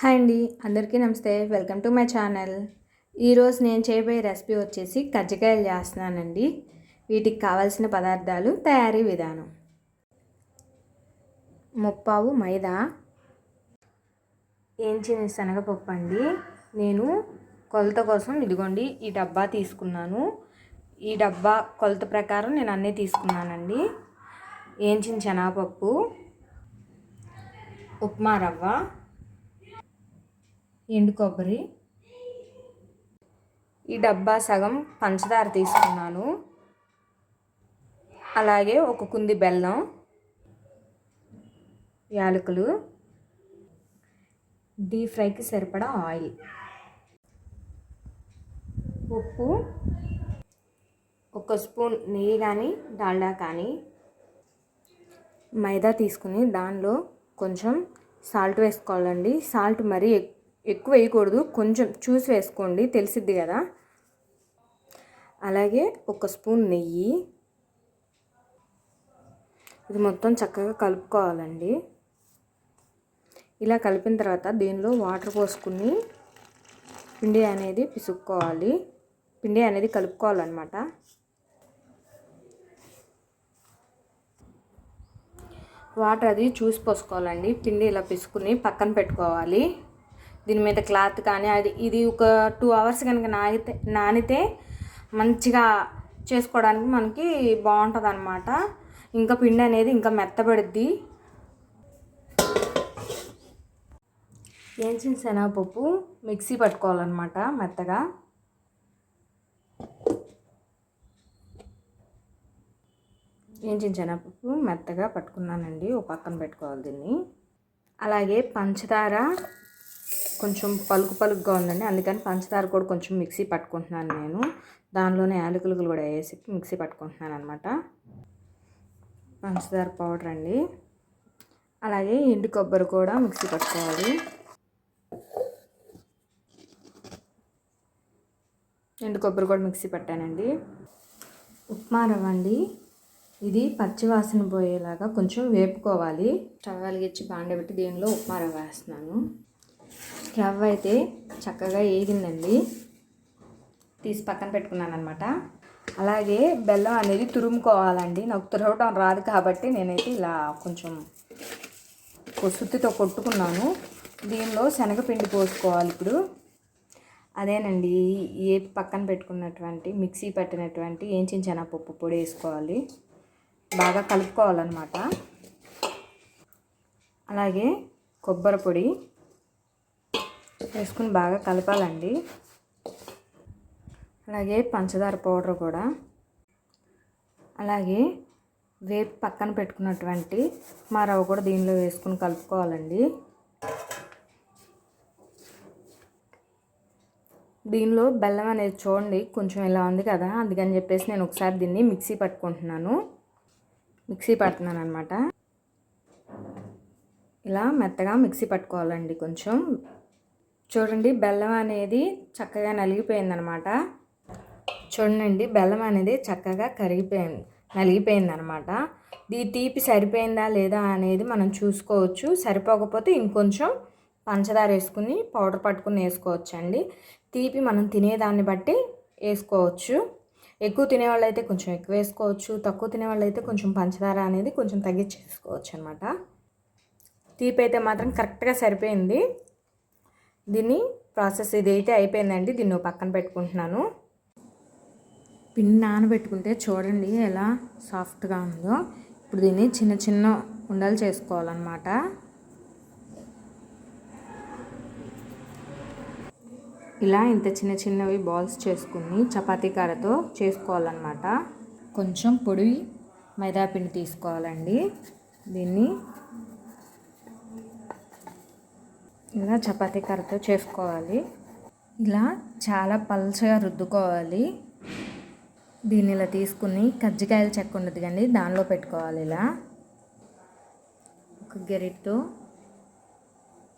Hi అండి అందరికీ నమస్తే. Welcome to my channel. ఈరోజు నేను చేయబోయే రెసిపీ వచ్చేసి కజ్జికాయలు చేస్తున్నానండి. వీటికి కావాల్సిన పదార్థాలు తయారీ విధానం. ముప్పావు మైదా ఏంచిన శనగపప్పు అండి. నేను కొలత కోసం ఇదిగోండి ఈ డబ్బా తీసుకున్నాను. ఈ డబ్బా కొలత ప్రకారం నేను అన్నీ తీసుకున్నానండి. ఏంచిన శనగపప్పు ఉప్మా రవ్వ ఎండు కొబ్బరి. ఈ డబ్బా సగం పంచదార తీసుకున్నాను. అలాగే ఒక కుంది బెల్లం యాలకులు డీప్ ఫ్రైకి సరిపడా ఆయిల్ ఉప్పు ఒక స్పూన్ నెయ్యి కానీ డాల్డా కానీ మైదా తీసుకుని దానిలో కొంచెం సాల్ట్ వేసుకోవాలండి. సాల్ట్ మరీ ఎక్కువ వేయకూడదు. కొంచెం చూసి వేసుకోండి. తెలిసిద్ది కదా? అలాగే ఒక స్పూన్ నెయ్యి. ఇది మొత్తం చక్కగా కలుపుకోవాలండి. ఇలా కలిపిన తర్వాత దీనిలో వాటర్ పోసుకుని పిండి అనేది పిసుక్కోవాలి. పిండి అనేది కలుపుకోవాలన్నమాట. వాటర్ అది చూసి పోసుకోవాలండి. పిండి ఇలా పిసుకుని పక్కన పెట్టుకోవాలి. దీని మీద క్లాత్ కానీ అది ఇది ఒక టూ అవర్స్ కనుక నానితే నానితే మంచిగా చేసుకోవడానికి మనకి బాగుంటుంది అనమాట ఇంకా పిండి అనేది ఇంకా మెత్తబడుద్ది. వేయించిన శనగపప్పు? మిక్సీ పట్టుకోవాలన్నమాట మెత్తగా. ఏంచిన శనగపప్పు? మెత్తగా పట్టుకున్నానండి. ఒక పక్కన పెట్టుకోవాలి దీన్ని. అలాగే పంచదార కొంచెం పలుకు పలుకుగా ఉందండి. అందుకని పంచదార కూడా కొంచెం మిక్సీ పట్టుకుంటున్నాను నేను. దానిలోనే యాలకులు కూడా వేసి మిక్సీ పట్టుకుంటున్నాను అనమాట పంచదార పౌడర్ అండి. అలాగే ఎండు కొబ్బరి కూడా మిక్సీ పట్టుకోవాలి. ఎండు కొబ్బరి కూడా మిక్సీ పట్టానండి. ఉప్మా రవ్వ అండి. ఇది పచ్చివాసన పోయేలాగా కొంచెం వేపుకోవాలి. స్టవ్ వెలిగించి బాండబెట్టి దీనిలో ఉప్మా రవ్వ వేస్తున్నాను. రవ్వ అయితే చక్కగా వేగిందండి తీసి పక్కన పెట్టుకున్నాను అనమాట అలాగే బెల్లం అనేది తురుముకోవాలండి. నాకు తురవటం రాదు కాబట్టి నేనైతే ఇలా కొంచెం సుత్తితో కొట్టుకున్నాను. దీనిలో శనగపిండి పోసుకోవాలి ఇప్పుడు. అదేనండి ఏ పక్కన పెట్టుకున్నటువంటి మిక్సీ పట్టినటువంటి ఏంచిన శనగపప్పు పొడి వేసుకోవాలి. బాగా కలుపుకోవాలన్నమాట. అలాగే కొబ్బరి పొడి. వేసుకుని బాగా కలపాలండి. అలాగే పంచదార పౌడర్ కూడా. అలాగే వేపు పక్కన పెట్టుకున్నటువంటి మా రవ్వ కూడా దీనిలో వేసుకుని కలుపుకోవాలండి. దీనిలో బెల్లం అనేది చూడండి కొంచెం ఇలా ఉంది కదా అందుకని చెప్పేసి నేను ఒకసారి దీన్ని మిక్సీ పట్టుకుంటున్నాను. మిక్సీ పడుతున్నాను అనమాట ఇలా మెత్తగా మిక్సీ పట్టుకోవాలండి కొంచెం. చూడండి బెల్లం అనేది చక్కగా నలిగిపోయిందనమాట. చూడండి బెల్లం అనేది చక్కగా కరిగిపోయింది నలిగిపోయింది అనమాట ఈ తీపి సరిపోయిందా లేదా అనేది మనం చూసుకోవచ్చు. సరిపోకపోతే ఇంకొంచెం పంచదార వేసుకుని పౌడర్ పట్టుకుని వేసుకోవచ్చు అండి తీపి మనం తినేదాన్ని బట్టి వేసుకోవచ్చు. ఎక్కువ తినేవాళ్ళు అయితే కొంచెం ఎక్కువ వేసుకోవచ్చు. తక్కువ తినేవాళ్ళు అయితే కొంచెం పంచదార అనేది కొంచెం తగ్గించేసుకోవచ్చు అనమాట తీపి అయితే మాత్రం కరెక్ట్గా సరిపోయింది. దీన్ని ప్రాసెస్ ఇదైతే అయిపోయిందండి. దీన్ని పక్కన పెట్టుకుంటున్నాను. పిండి నానబెట్టుకుంటే చూడండి ఎలా సాఫ్ట్గా ఉందో. ఇప్పుడు దీన్ని చిన్న చిన్న ఉండలు చేసుకోవాలన్నమాట. ఇలా ఇంత చిన్న చిన్నవి బాల్స్ చేసుకుని చపాతీ కారతో చేసుకోవాలన్నమాట. కొంచెం పొడి మైదా పిండి తీసుకోవాలండి. దీన్ని ఇలా చపాతీ కర్రతో చేసుకోవాలి. ఇలా చాలా పల్చగా రుద్దుకోవాలి. దీన్ని ఇలా తీసుకుని కజ్జికాయలు చెక్క ఉండదు కానీ దానిలో పెట్టుకోవాలి ఇలా. ఒక గెరిట్తో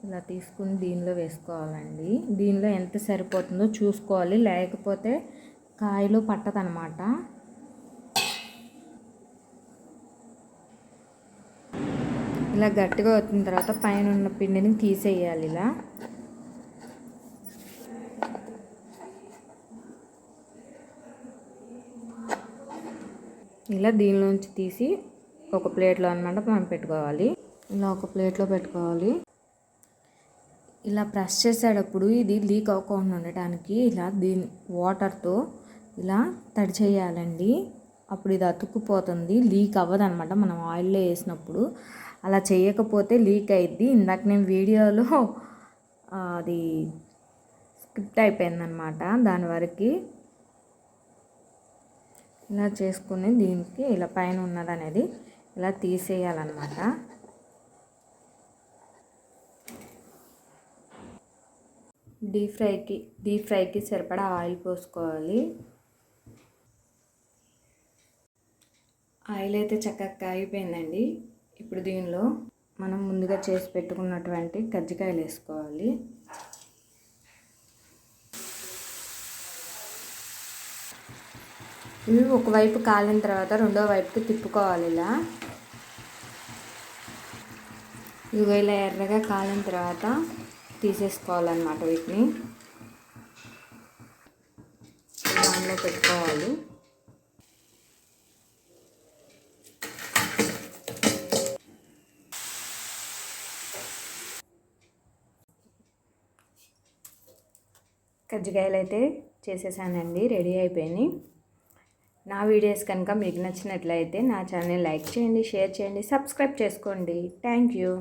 ఇలా తీసుకుని దీనిలో వేసుకోవాలండి. దీనిలో ఎంత సరిపోతుందో చూసుకోవాలి. లేకపోతే కాయలు పట్టదనమాట. ఇలా గట్టిగా వచ్చిన తర్వాత పైన ఉన్న పిండిని తీసేయాలి ఇలా. ఇలా దీనిలోంచి తీసి ఒక ప్లేట్లో అనమాట మనం పెట్టుకోవాలి. ఇలా ఒక ప్లేట్లో పెట్టుకోవాలి. ఇలా ప్రెస్ చేసేటప్పుడు ఇది లీక్ అవ్వకుండా ఉండటానికి ఇలా దీని వాటర్తో ఇలా తడి చేయాలండి. అప్పుడు ఇది అతుక్కుపోతుంది లీక్ అవ్వదు అనమాట మనం ఆయిల్లో వేసినప్పుడు అలా చేయకపోతే లీక్ అయిద్ది. ఇందాక నేను వీడియోలో అది స్క్రిప్ట్ అయిపోయిందనమాట దాని వరకు. ఇలా చేసుకుని దీనికి ఇలా పైన ఉన్నది అనేది ఇలా తీసేయాలన్నమాట. డీప్ ఫ్రైకి డీప్ ఫ్రైకి సరిపడా ఆయిల్ పోసుకోవాలి. ఆయిల్ అయితే చక్కగా కాగిపోయిందండి. ఇప్పుడు దీనిలో మనం ముందుగా చేసి పెట్టుకున్నటువంటి కజ్జికాయలు వేసుకోవాలి. ఇవి ఒకవైపు కాలిన తర్వాత రెండో వైపుకి తిప్పుకోవాలి ఇలా. ఇవి ఇలా ఎర్రగా కాలిన తర్వాత తీసేసుకోవాలన్నమాట వీటిని. దానిలో పెట్టుకోవాలి. కజ్జికాయలు అయితే చేసేసానండి రెడీ అయిపోయినాయి. నా వీడియోస్ కనుక మీకు నచ్చినట్లయితే నా ఛానల్ లైక్ చేయండి షేర్ చేయండి సబ్స్క్రైబ్ చేసుకోండి. Thank you.